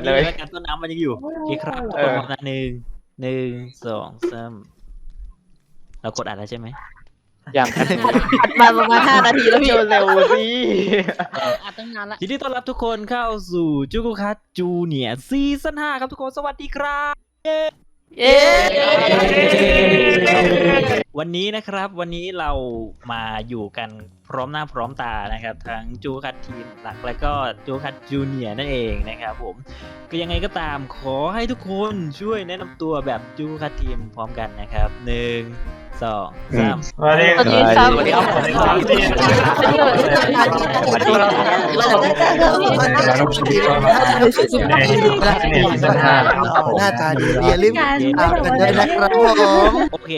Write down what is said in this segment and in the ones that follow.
ดเลย แล้วกันต้นน้ำมันยังอยู่โอเคครับเอกอดมาหนึ่งหนึ่งสองสามเรากดอัดแล้วใช่ไหมอย่างกันอัดมาประมาณห้านาทีแล้วพี่เร็วสิอัดตั้งนานละยินดีต้อนรับทุกคนเข้าสู่จูกุคัตจูเนียซีซั่นห้าครับทุกคนสวัสดีครับ เย้ วันนี้นะครับวันนี้เรามาอยู่กันพร้อมหน้าพร้อมตานะครับ ทั้งจูคัตทีมหลักและก็จูคัตจูเนียนั่นเองนะครับผมก็ยังไงก็ตามขอให้ทุกคนช่วยแนะนำตัวแบบจูคัตทีมพร้อมกันนะครับหนึ่งสองสามสวัสดีสวัสดีครับสวัสดีครับสวัสดีครับสวัสดีครับหน้าตาดีอย่าลืมอ่านกันด้วยนะครับผมโอเค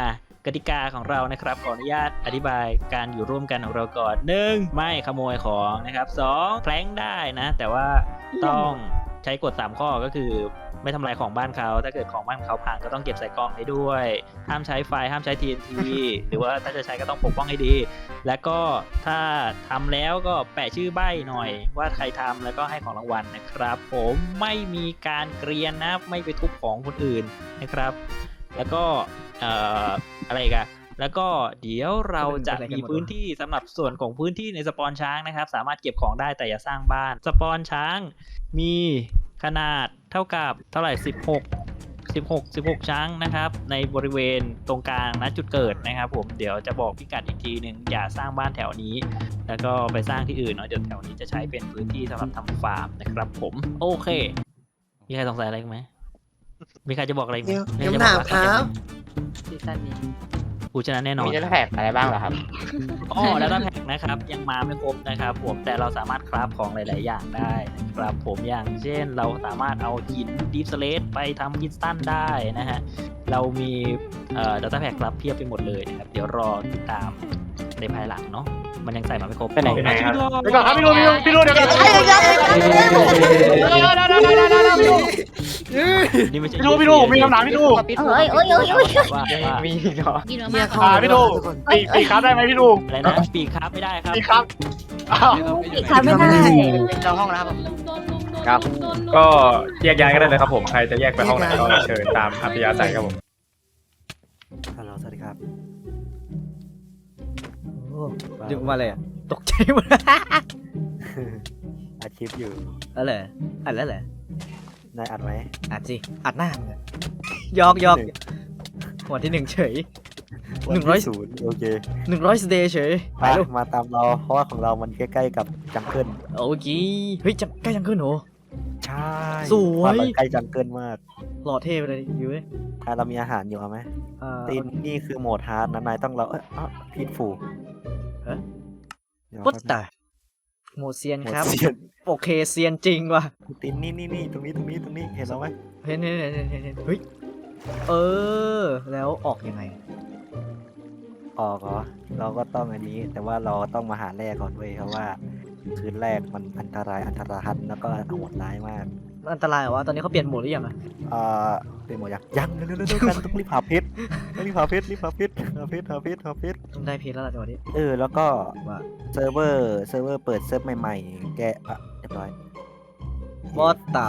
มากติกาของเรานะครับขออนุญาตอธิบายการอยู่ร่วมกันของเราก่อนหนึ่งไม่ขโมยของนะครับสองแพลงได้นะ แต่ว่าต้องใช้กฎ3ข้อก็คือไม่ทำลายของบ้านเขา ถ้าเกิดของบ้านเขาพังก็ต้องเก็บใส่กล่องให้ด้วย ห้ามใช้ไฟห้ามใช้ TNT หรือว่าถ้าจะใช้ก็ต้องปกป้องให้ดี แล้วก็ถ้าทำแล้วก็แปะชื่อใบ้หน่อย ว่าใครทำแล้วก็ให้ของรางวัลนะครับ ผมไม่มีการเกรียนนะไม่ไปทุบของคนอื่นนะครับ แล้วก็เอ่ออะไรอีกันแล้วก็เดี๋ยวเราจะมีพื้นที่สำหรับส่วนของพื้นที่ในสปอนช้างนะครับ สามารถเก็บของได้แต่อย่าสร้างบ้านสปอนช้างมีขนาดเท่ากับเท่าไหร่ 16 16 16 ช้างนะครับ ในบริเวณตรงกลางณจุดเกิดนะครับผมเดี๋ยวจะบอกพิกัดอีกทีหนึ่งอย่าสร้างบ้านแถวนี้ แล้วก็ไปสร้างที่อื่นเนาะเดี๋ยวแถวนี้จะใช้เป็นพื้นที่สำหรับทำฟาร์มนะครับผมโอเคมีใครสงสัยอะไรอีกไหม มีใครจะบอกอะไรอีกไหมเดี๋ยวมีเดี๋ยวใครจะถาอกมว่าครับซีซั่นนี้ผู้ชนะแน่นอน มีจะแท็กอะไรบ้างเหรอครับ อ๋อแล้วก็แพ็กนะครับ ยังมาไม่ครบนะครับ ผมแต่เราสามารถคราฟของหลาย ๆ อย่างได้นะครับผมอย่างเช่นเราสามารถเอาหินดีฟสเลตไปทำกินสตันได้นะฮะ เรามีเอ่อดัตต้าแพ็กรับเพียบไปหมดเลยนะครับ เดี๋ยวรอติดตามในภายหลังเนาะ มันยังใส่มาไม่ครบไปไหนไปไหนครับไปไปก่อนครับพี่ดูพี่ดูพี่ดูเดี๋ยวก่อนพี่ดูเดี๋ยวเดี๋ยวเดี๋ยวเดี๋ยวเดี๋ยวเดี๋ยวพี่ดูนี่ไม่ใช่พี่ดูพี่ดูผมมีคำถามพี่ดูเฮ้ยโอ้ยโอ้ยโอ้ยว่าว่ามีเหรอกินมาเมีมายกเข้าอ่าพี่ดูทุกคนปีปีครับได้ไหมพี่ดูอะไรนะปีกครับไม่ได้ครับปีครับอ้าวอีกครั้งไม่ได้จองห้องแล้วครับครับ ก็แยกย้ายกันได้เลยครับผม ใครจะแยกไปห้องไหนก็เชิญตามอัธยาศัยครับผม ดึงมาเลยอะตกใจหมดอาชีพอยู่แล้วเหรออัดแล้วเหรอนายอัดไหมอัดสิอัดหน้ามึงอะยอกยอกวันที่หนึ่งเฉย หนึ่งร้อย ศูนย์โอเคหนึ่งร้อยสเตย์เฉยไปมาลูกมาตามเราเพราะว่าของเรามันใกล้ๆกับจังเกิลโอเคเฮ้ยจังใกล้จังขึ้นโห ใช่สวยใกล้จังเกิลมาก หล่อเท่ไปเลยอยู่เว้ยถ้าเรามีอาหารอยู่เอาไหมอ่า ตีนนี่คือโหมดฮาร์ดนะนายต้องเราเอ้ยอ๋อพีทฟูฮะ เดี๋ยวปุ๊บตายโหมดเซียนโหมดครับเซียนโอเคเซียนจริงว่ะ ตีนนี่นี่นี่ตรงนี้ตรงนี้ตรงนี้เห็นเราไหมเห็นเห็นเห็นเห็นเห็นเห็นเฮ้ย เออ แล้วออกยังไง ออกเหรอเราก็ต้องอันนี้ แต่ว่าเราต้องมาหาแร่ก่อนเว้ยเพราะว่า คืนแรกมันอันตรายอันตรหันแล้วก็โหดร้ายมากมันอันตรายเหรอวะตอนนี้เขาเปลี่ยนโหมดหรือยังอะเอ่อเป็นหมดยังยังเร็วๆๆๆกันต้องรีบหาเพชรต้องรีบหาเพชรรีบหาเพชรหาเพชรหาเพชรหาเพชรต้องได้เพจแล้วล่ะจังหวะนี้เออแล้วก็ว่าเซิร์ฟเวอร์เซิร์ฟเวอร์เปิดเซิร์ฟใหม่ๆ แกอะเรียบร้อยบอสตา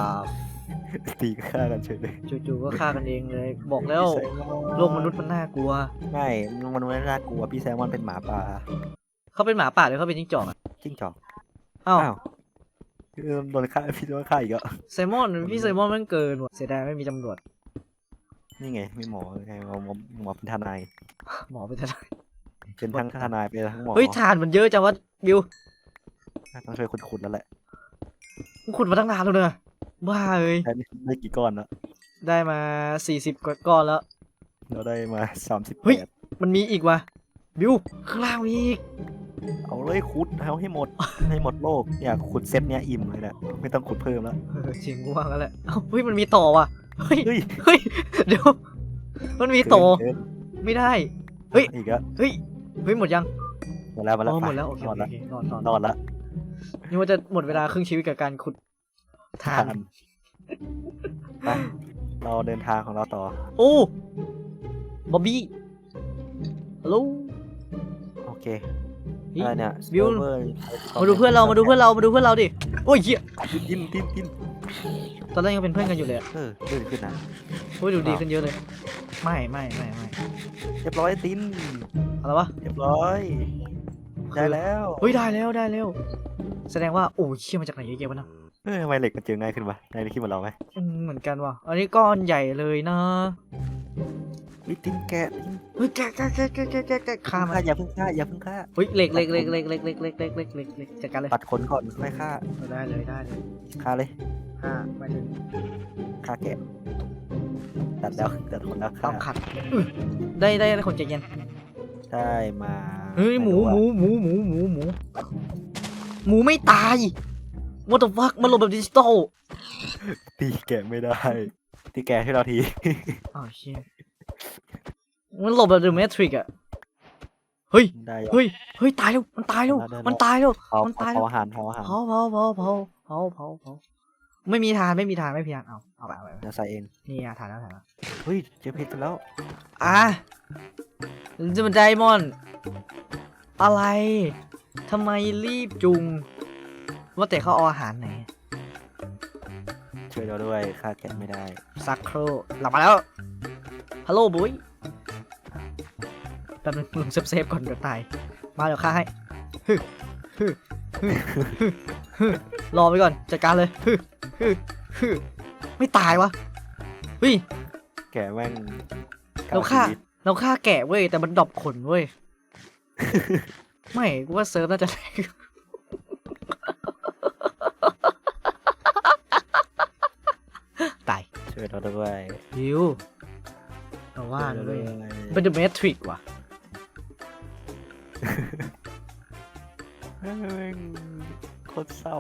ตีฆ่ากันเฉยเลยจู่ๆก็ฆ่ากันเองเลย บอกแล้วพี่ซมอนโลกมนุษย์มันน่ากลัวไม่มันไม่น่ากลัวพี่แซมมอนเป็นหมาป่าเขาเป็นหมาป่าหรือเขาเป็นจิ้งจอกอะจิ้งจอก อ้าวอ้าวเออโดนฆ่าพี่โดนฆ่าอีกแล้วไซมอนพี่ไซมอนมันเกินว่ะเสียดายไม่มีตำรวจนี่ไงมีหมอไงหมอหมอหมอเป็นทนาย หมอไปทนายเป็นทั้งทนายเป็นทั้งหมอเฮ้ยฐานมันเยอะจังวะบิวต้องช่วยขุดๆแล้วแหละมึงขุดมาตั้งนานแล้วเนอะบ้าเอ้ยได้ได้กี่ก้อนแล้วได้มาสี่สิบกว่าก้อนแล้ว เราได้มาสามสิบเฮ้แปยดมันมีอีกว่ะ บิวข้างล่างมีอีกเอาเลยขุดเอาให้หมด ให้หมดโลกเนี่ยขุดเซตเนี้ยอิ่มเลยแหละไม่ต้องขุดเพิ่มแล้วเออจริงกูว่างั้นแหละเอ้าเฮ้ยมันมีต่อว่ะเฮ้ยเฮ้ยเฮ้ยเดี๋ยวมันมีต่อเกินไม่ได้ เฮ้ย อีกแล้วเฮ้ยเฮ้ยหมดยังหมดแล้วหมดอ๋แล้วอหมดแล้วโอเคนโออนเคละโอเคนอนนอนนอนละนี่ว่าจะหมดเวลาครึ่งชีวิตกับการขุดทาน ไปเราเดินทางของเราต่อ โอ้บ๊อบบี้ ฮัลโหลโอ เคนี่อะไรเนี่ยบิว server มาดูเพื่อนเรามาดูเพื่อนเรามาดูเพื่อนเราดิโอ้ยเหี้ยตินตินตินอนแรกยังเป็นเพื่อนกันอยู่เลยอะเออลื่นขึ้นนะโอ้ยดูดีขึ้นเยอะเลย ไม่ไม่ไม่ไม่เรียบร้อยตินอะไรวะเรียบร้อย ได้แล้วเฮ้ยได้แล้วได้แล้ว แสดงว่าโอ้ยเชี่ยมาจากไหนเยอะแยะวะเนะเฮ้ยทำไมเหล็กมันเจอง่ายขึ้นวะนายได้คิดเหมือนเราไหมอืมเหมือนกันว่ะอันนี้ก้อนใหญ่เลยนะ วิตินแกะตินเฮ้ยแกะแกะแกะแกะแกะแกะแกะฆ่ามันฆ่าอย่าเพิ่งฆ่าอย่าเพิ่งฆ่าเฮ้ยเหล็กเหล็กเหล็กเหล็กเหล็กเหล็กเหล็กเหล็กเหล็กเหล็กเหล็กจัดการเลยตัดขนก่อนค่อยฆ่าได้เลยได้เลยฆ่าเลยห้าไม่ถึงฆ่าแกะตัดแล้วตัดขนแล้วต้ฆ่าองขัดอื้อได้ได้ได้คนใจเย็นได้มาเฮ้ยหมูหมูหมูหมูหมูหมูหมูไม่ตาย what the fuck มันหลบแบบดิจิตอลตีแกะไม่ได้ ตีแกะให้เราทีอ้าวเชี่ย มันหลบแบบเดอะแมทริกอะเฮ้ย ได้เฮ้ย เฮ้ย ตายแล้ว มันตายแล้วได้แล้ว มันตายแล้วเผามันตายเผาอาหารเผาอาหารเผาเผาเผาเผาเผาเผาเผาไม่มีทานไม่มีทานไม่มีทานเอา เอาไปเอาไปเดี๋ยวใส่เอง นี่อะทานแล้วทานแล้ว เฮ้ย เจอเพชรแล้ว อะจะมันไดมอนด์อะไร ทำไมรีบจุง ว่าแต่เขาเอาอาหารไหน ช่วยเราด้วยฆ่าแกะไม่ได้ซักโครหลับมาแล้ว ฮัลโหลบุ้ย แป๊บนึงลุงเซฟเซฟก่อนเดี๋ยวตาย มาเดี๋ยวฆ่าให้ฮึฮึฮึฮึฮึรอไปก่อนจัดการเลยฮึฮึฮึไม่ตายวะเฮ้ยแกะแม่งเราฆ่าชีวิตเราฆ่าแกะเว้ยแต่มันดรอปขนเว้ยไม่กูว่าเซิร์ฟน่าจะแรงตายช่วยเราด้วยดิวเราว่านะช่เว้วยยเราด้วยเป็นเดอะแมทริกว่ะ แม่งโคตรเศร้า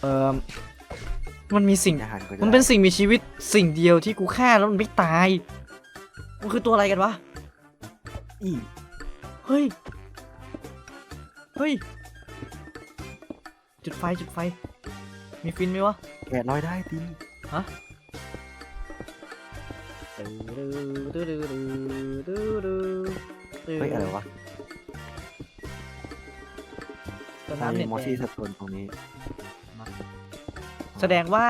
เออมันมีสิ่ง อาหารก็จะมันเป็นสิ่งมีชีวิตสิ่งเดียวที่กูฆ่าแล้วมันไม่ตาย มันคือตัวอะไรกันวะ อีเฮ้ย เฮ้ย จุดไฟจุดไฟ มีฟินไหมวะแกะลอยได้ติน เฮ้ยอะไรวะตัวถ้าน้ำมีเน็ตมอสซี่สงโตนตรงนี้ แสดงว่า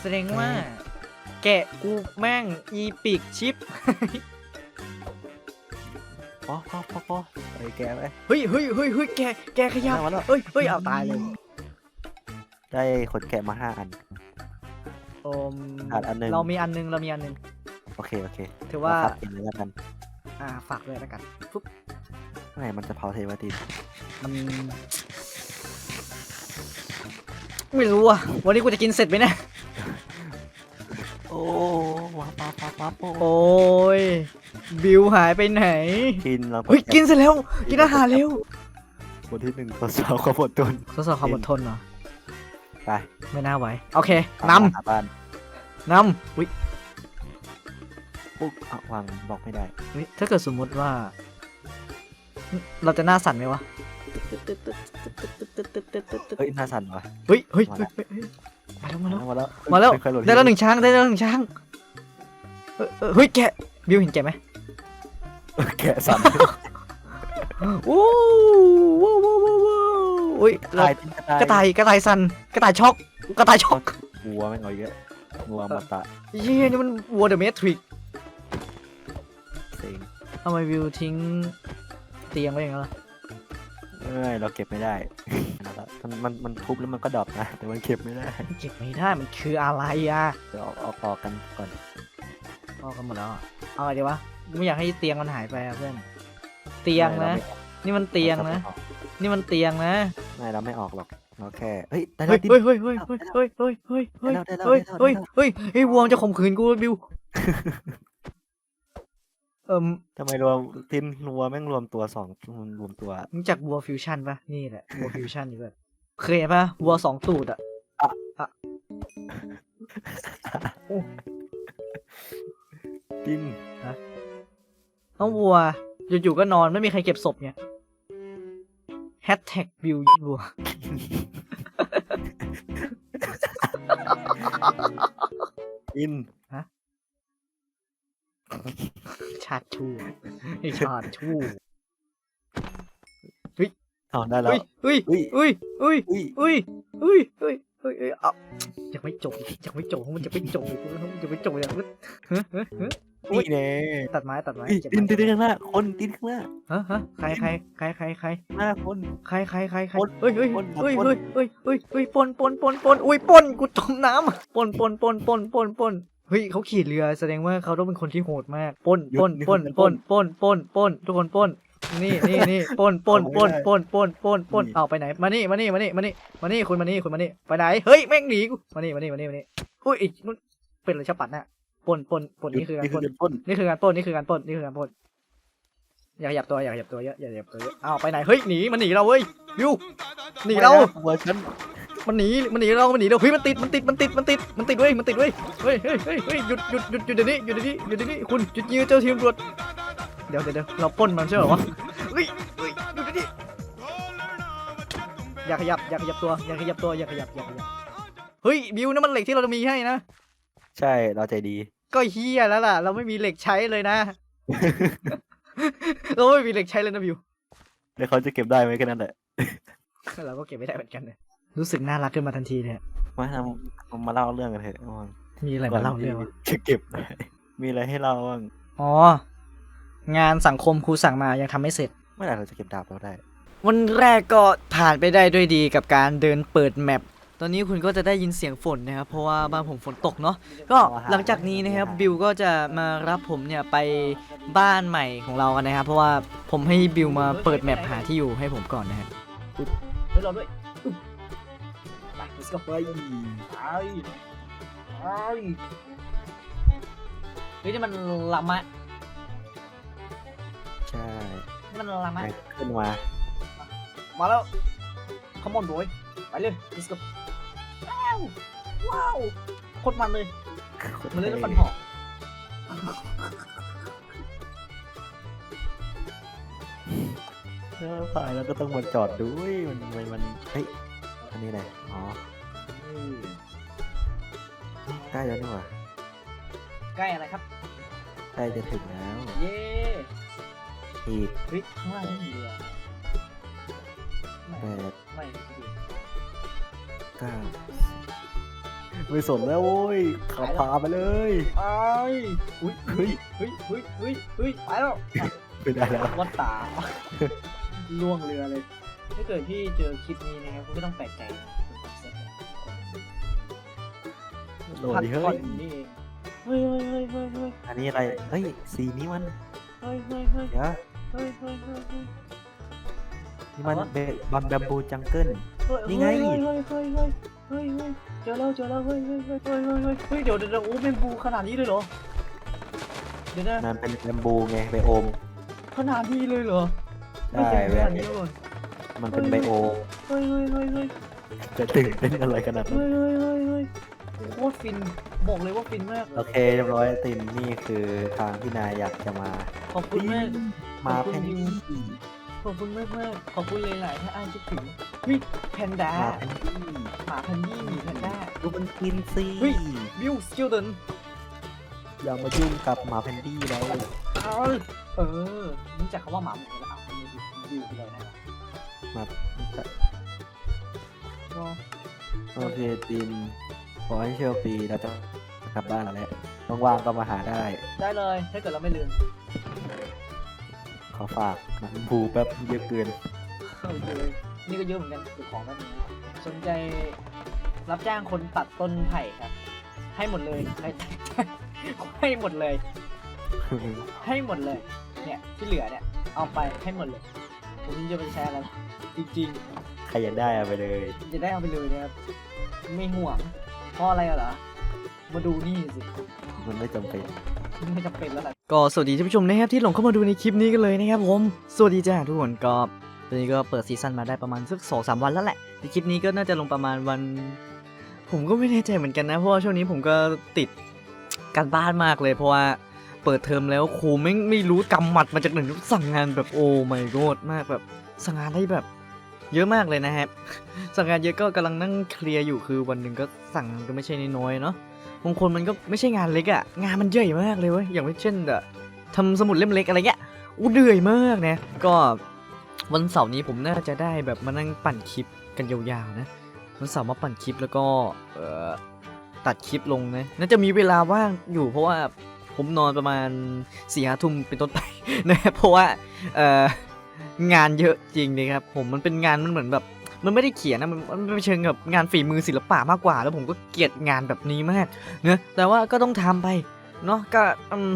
แสดงว่า แกะกูแม่งอีปิกชิป พอพอพอพอไอ้แกะไป เฮ้ยเฮ้ยเฮ้ยเฮ้ยแก แกขยับ เอามาแล้ว เฮ้ยเฮ้ยเอาตายเลย ได้ขนแกะมาห้าอัน มขาดอันหนึ่งเรามีอันหนึงเรามีอันหนึงโอเคโอเคถือว่าเรคัดกินเลยแล้วกันอ่าฝากด้วยแล้วกันปุ๊บเมื่อไหร่มันจะเผาเทวตินมันไม่รู้อะวันนี้กูจะกินเสร็จไหมเนะโอ้ว้าป๊าป๊าป๊าโอ้โอ้ยบิวหายไปไหนกินเราเฮ้ยกินเสร็จแล้ว กินอาหารเร็วคนที่หนึ่งทดสอบความอดทนทดสอบความอดทนเหรอไปไม่น่าไหวโอเคนหาบ้านำ นำอุ้ยปุ๊บอะวางบอกไม่ได้เฮ้ยถ้าเกิดสมมุติว่า เราจะหน้าสั่นไหมวะ เฮ้ยน่าสั่นว่ะเฮ้ยเฮ้ยเฮ้ยเฮ้ยเฮ้ยมาแล้วมาแล้ว มาแล้วมาแล้ว ค่อยๆโหดได้แล้วหนึ่งช้างได้แล้วหนึ่งช้างเฮ้ยเฮ้ยแกะบิวเห็นแกะไหมเออแกะสั่นโอ้ว้าวว้าวว้าวว้าวอุ้ยเราตายกระต่ายกระต่ายกระต่ายสั่นกระต่ายช็อกกระต่ายช็อกวัวแม่งเอาเยอะ วัวอมาตะเย้ยนี่มันวัวเดอะเมทริกเซ็งทำไมวิวทิ้งเตียงไว้อย่างนั้นล่ะเอ้ยเราเก็บไม่ได้นั่นแหละมันมันมันทุบแล้วมันก็ดรอปนะ แต่มันเก็บไม่ได้มันเก็บไม่ได้มันคืออะไรอะเดี๋ยวเอาเอาออกกันก่อนพอกันหมดแล้วอะเอาไงดีวะไม่อยากให้เตียงมันหายไปอะเพื่อนเตียงนะ นี่มันเตียงนะ นี่มันเตียงนะไม่เราไม่ออกหรอก เราแค่เฮ้ยได้เฮ้แล้ยวดินเฮ้ยเฮ้ยเฮ้ยเฮ้ยเฮ้ยเฮ้ยเฮ้ยเฮ้ยได้แล้วเฮ้ยได้แล้วเฮ้ยได้แล้ว เฮ้ยเฮ้ยวัวมันจะข่มขืนกูบิว เอิ่มทำไมรวมตินรัวแม่งรวมตัวสองรวมตัว รู้จักวัวฟิวชั่นปะนี่แหละวัวฟิวชั่นนี่แบบเคยเห็นปะวัวสองตูดอะตินน้องวัวอยู่ๆก็นอนไม่มีใครเก็บศพเนี่ย แฮชแท็กบิววัวตินชาติชูไอชาติชูอ๋อได้แล้วอุ้ยอุ้ยอุ้ยอุ้ยอุ้ยอุ้ยอุ้ยอุ้ยอุ้ยอุ้ยอุ้ยเอายังไม่จบยังไม่จบมันจะไม่จบเลยมันจะไม่จบอย่างนี้ฮะฮะฮะอุ๊ย นี่แน่ตัดไม้ตัดไม้เฮ้ยเก็บดินไม้ดินข้างหน้าคนดินข้างหน้าฮะฮะใครใครใครใครใครหน้าคน ใครใครใครใครปนเฮ้ยเฮ้ยปนเฮ้ยปนเฮ้ยเฮ้ยเฮ้ยเฮ้ยปนปนปนปนอุ้ยปนกูจมน้ำอะปนปนปนปนปนปนเฮ้ยเขาขี่เรือแสดงว่าเขาต้องเป็นคนที่โหดมากปนปนปนปนปนปนปนทุกคนปนนี่นี่นี่ปนปนปนปนปนปนปนเอาไปไหนมานี่มานี่มานี่มานี่มานี่คุณมานี่คุณมานี่ไปไหนเฮ้ยแม่งหนีกูมานี่มานี่มานี่มานี่อุ้ยอีกนู่นเป็นอะไรชะปัดน่ะ ปนปนปนนี่คือการนี่ปคืนอการปล้นนี่คือการปล้นนี่คือการปล้นนี่คือการปล้นอย่าขยับตัวอย่าขยับตัวเยอะอย่าขยับตัวเยอะอ้าวไปไหนเฮ้ยหนีมันหนีเราเว้ยวิวหนีเราเวอร์ชันมันหนีมันหนีเรามันหนีเราเฮ้ยมันติดมันติดมันติดมันติดมันติดเว้ยมันติดเว้ยเฮ้ยเฮ้ยเฮ้ยเฮ้ยหยุดหยุดหยุดหยุดเดี๋ยวนี้หยุดเดี๋ยวนี้หยุดเดี๋ยวนี้คุณหยุดยืนเจ้าทีมตำรวจเดี๋ยวเดี๋ยวเดี๋ยวเราปล้นมันใช่เหรอวะเฮ้ยเฮ้ยหยุดเดี๋ยวนี้อย่าขยับอย่าขยับตัวอย่าขยับตัวอย่าขยับอย่าขยับเฮ้ยบิวนั่นมันเหล็กที่เราจะมีให้นะ ใช่เราใจดี ก็เฮียแล้วล่ะ เราไม่มีเหล็กใช้เลยนะ เราไม่มีเหล็กใช้เลยนะบิวแล้วเขาจะเก็บได้ไหมแค่นั้นแหละเราก็เก็บไม่ได้เหมือนกันเลยรู้สึกน่ารักขึ้นมาทันทีเลยอะมาทำมาเล่าเรื่องกันเถอะว่างมีอะไรมาเล่าเรื่องวะจะเก็บได้มีอะไรให้เล่าบ้างอ๋อ งานสังคมครูสั่งมายังทำไม่เสร็จเมื่อไหร่เราจะเก็บดาบเราได้ วันแรกก็ผ่านไปได้ด้วยดีกับการเดินเปิดแมป ตอนนี้คุณก็จะได้ยินเสียงฝนนะครับ เพราะว่าบ้านผมฝนตกเนาะ ก็หลังจากนี้นะครับบิวก็จะมารับผมเนี่ยไปบ้านใหม่ของเรากันนะครับ เพราะว่าผมให้บิวมาเปิดแมปหาที่อยู่ให้ผมก่อนนะครับเฮ้ยรอด้วยไป let's go ไปไปไปเฮ้ยนี่มันลามะใช่นี่มันลามะไปขึ้นมา มาแล้วขมอนโวยไปเลย let's go ว้าวว้าวโคตรมันเลยมันเล่นแล้วฟันหอกเออผ่านแล้วก็ต้องมาจอดดูเว้ยมันมันมันเฮ้ยอันนี้อะไรอ๋อใกล้แล้วนี่หว่าใกล้อะไรครับใกล้จะถึงแล้ว เย้อีกเฮ้ยข้างล่างไม่มีเรือไม่แปดไม่ไม่ดีเก้า ไม่สนแล้วโว้ยขับพาไปเลยไอ้ายอุ้ยเฮ้ยเฮ้ยเฮ้ยเฮ้ยเฮ้ยไปแล้วไม่ได้แล้ววัดตาล่วงเรือเลย ถ้าเกิดพี่เจอคลิปนี้นะครับคุณก็ต้องแปลกใจนะเป็นคอนเซ็ปต์เนี่ยโหลดดิพัเฮ้ผ่อยนนี่เองเฮ้ยเฮ้ยเฮ้ยเฮ้ยเฮ้ยอันนี้อะไรเฮ้ยสีนี้มันเฮ้ยเฮ้ยเฮ้ยเดี๋ยวเฮ้ยเฮ้ยเฮ้ยเฮ้ยนี่มันอะไรวะเบบอลแบมบูจังเกิลเฮ้ยนี่ไงเฮ้ยเฮ้ยเฮ้ยเฮ้ยเฮ้ยเฮ้ยเจอแล้วเจอแล้วเฮ้ยเฮ้ยเฮ้ยเฮ้ยเฮ้ยเฮ้ยเฮ้ยเดี๋ยวเดี๋ยวเดี๋ยวโอ้เป็นบูขนาดนี้เลยเหรอเดี๋ยวนะนั่นเป็นแบมบูไงไบโอมขนาดนี้เลยเหรอได้ไม่แบเคยบเห็นขนาดนี้มาก่อนมันเป็นไบโอมเฮ้ยเฮ้ยเฮ้ยเฮ้ยจะตื่นเต้นอะไรขนาดนั้นเฮ้ยเฮ้ยเฮ้ยเฮ้ยโคตรฟินบอกเลยว่าฟินมากโอเคเรียบร้อยตินนี่คือทางที่นายอยากจะมาขอบคุณมากมาขอบคุแพณนยูดี้ ขอบคุณมากมากขอบคุณหลายๆถ้าอ้ายคิดถึงเฮ้ยแพนด้ามาแพนดี้หมาแพนดี้หมีแพนด้าดูมันกินสิเฮ้ยวิวสกิลเดนอย่ามายุ่งกับหมาแพนดี้เราเอาเออรู้จักคำว่าหมาหมูแล้วเอาไปดูวิวไปเลยนะครับมาก็โอเคตินขอให้โชคดีเราจะกลับบ้านแล้วว่างๆก็มาหาได้ ได้เลยถ้าเกิดเราไม่ลืม ขอฝากหนังบูแป๊บเยอะเกินโอเคนี่ก็เยอะเหมือนกันคือของแบบนี้สนใจรับจ้างคนตัดต้นไผ่ครับ ให้หมดเลยให้ให้หมดเลย ให้หมดเลย เนี่ยที่เหลือเนี่ย เอาไปให้หมดเลย ผมจะไปใช้อะไรจริงใครอยากได้เอาไปเลยๆจะได้เอาไปเลยนะครับ ไม่ห่วงเพราะอะไรเหรอมาดูนี่สิมันไม่จำเป็น ไม่จำเป็นแล้วแหละ ก็สวัสดีท่านผู้ชมนะครับที่หลงเข้ามาดูในคลิปนี้กันเลยนะครับผม สวัสดีจ้าทุกคนก็ตอนนี้ก็เปิดซีซั่นมาได้ประมาณสักสองสามวันแล้วแหละในคลิปนี้ก็น่าจะลงประมาณวัน ผมก็ไม่แน่ใจเหมือนกันนะ เพราะว่าช่วงนี้ผมก็ติดการบ้านมากเลยเพราะว่าเปิดเทอมแล้วครูไม่ไม่รู้กำหมัดมาจากไหนสั่งงานแบบโอ้ไม่โกดมากแบบสั่งงานได้แบบ เยอะมากเลยนะครับสั่งงานเยอะก็กำลังนั่งเคลียร์อยู่คือวันหนึ่งก็สั่งก็ไม่ใช่น้อยๆเนาะบางคนมันก็ไม่ใช่งานเล็กอะงานมันใหญ่มากเลยเว้ยอย่างเช่นแบบทำสมุดเล่มเล็กอะไรเงี้ยอู้เหนื่อยมากนะก็วันเสาร์นี้ผมน่าจะได้แบบมานั่งปั่นคลิปกันยาวๆนะวันเสาร์มาปั่นคลิปแล้วก็เอ่อตัดคลิปลงนะน่าจะมีเวลาว่างอยู่เพราะว่าผมนอนประมาณสี่ห้าทุ่มเป็นต้นไปนะครับเพราะว่าเอ่อ งานเยอะจริงเลยครับผมมันเป็นงานมันเหมือนแบบมันไม่ได้เขียนนะมันมันเป็นเชิงแบบงานฝีมือศิลปะมากกว่า แล้วผมก็เกลียดงานแบบนี้มากเนอะแต่ว่าก็ต้องทำไปเนาะก็อืม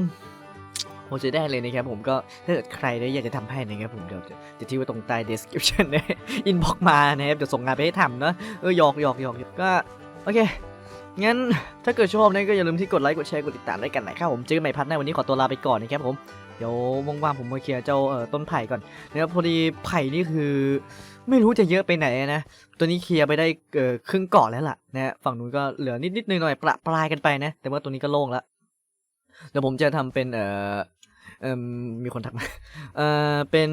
ผมจะได้เลยนะครับผมก็ถ้าเกิดใครได้อยากจะทำให้นะครับผมเดี๋ยวจะทิ้งไว้ตรงใต้ description นะ inbox มานะครับเดี๋ยวส่งงานไปให้ทำเนาะเออหยอกหยอกหยอกก็โอเคงั้นถ้าเกิดชอบนะก็อย่าลืมที่กดไลค์กดแชร์กดติดตามด้วยกันนะครับผมเจอกันใหม่พัดในวันนี้ขอตัวลาไปก่อนนะครับผม เดี๋ยวว่างๆผมมาเคลียร์เจ้าเอ่อต้นไผ่ก่อนนะครับพอดีไผ่นี่คือ ไม่รู้จะเยอะไปไหนนะตัวนี้เคลียร์ไปได้เอ่อครึ่งเกาะแล้วล่ะนะฝั่งนู้นก็เหลือนิดๆหน่อยๆประปรายกันไปนะ แต่ว่าตัวนี้ก็โล่งแล้วเดี๋ยวผมจะทำเป็นเอ่อเอ่มมีคนทักมาเอ่อเป็น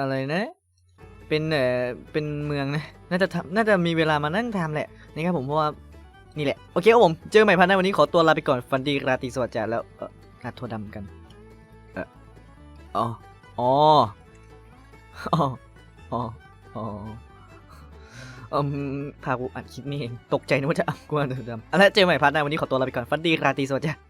อะไรนะเป็นเอ่อเป็นเมืองนะน่าจะทำน่าจะมีเวลามานั่งทำแหละนะครับผมเพราะว่านี่แหละ โอเคครับผม เจอใหม่พันในวันนี้ขอตัวลาไปก่อนฟันดีราตรีสวัสดิ์จ้าแล้วเออนาทัวดำกัน อ๋อ อ๋อ อ๋อ อ๋ออืมพากูอัดคลิปนี่เอง ตกใจนึกว่าจะอัพกูอันดำๆอะไรเจอใหม่พาร์ทหน้าวันนี้ขอตัวลาไปก่อน ฟันดีราตรีสวัสดีจ้า